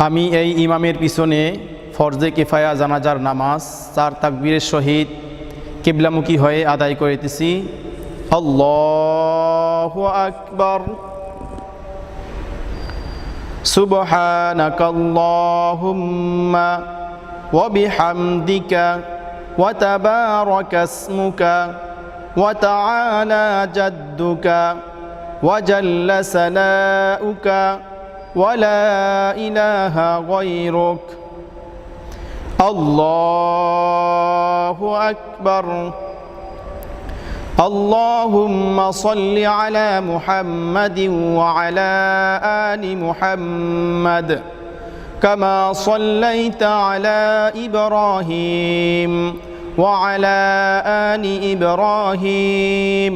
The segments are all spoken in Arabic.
আমি এই ইমামের পিছনে ফরজে কিফায়া জানাজার নামাজ চার তাকবীরের সহিত কিবলামুখী হয়ে আদায় করিতেছি আল্লাহ আকবর سبحانك اللهم وبحمدك وتبارك اسمك وتعالى جدك وجل سناؤك ولا إله غيرك. الله أكبر. اللهم صل على محمد وعلى آل محمد كما صليت على إبراهيم وعلى آل إبراهيم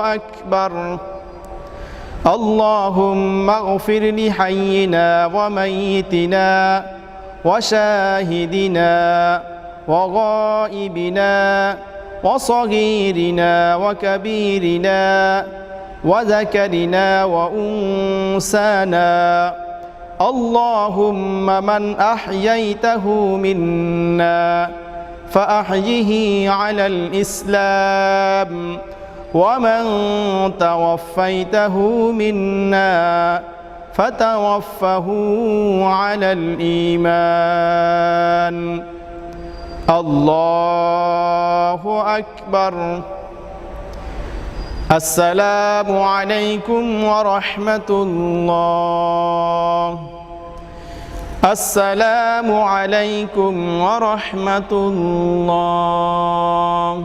أكبر. اللهم اغفر لحينا وميتنا وشاهدنا وغائبنا وصغيرنا وكبيرنا وذكرنا وانسانا اللهم من أحييته منا فأحيه على الإسلام. ومن توفيته منا فتوفه على الايمان الله أكبر السلام عليكم ورحمة الله السلام عليكم ورحمة الله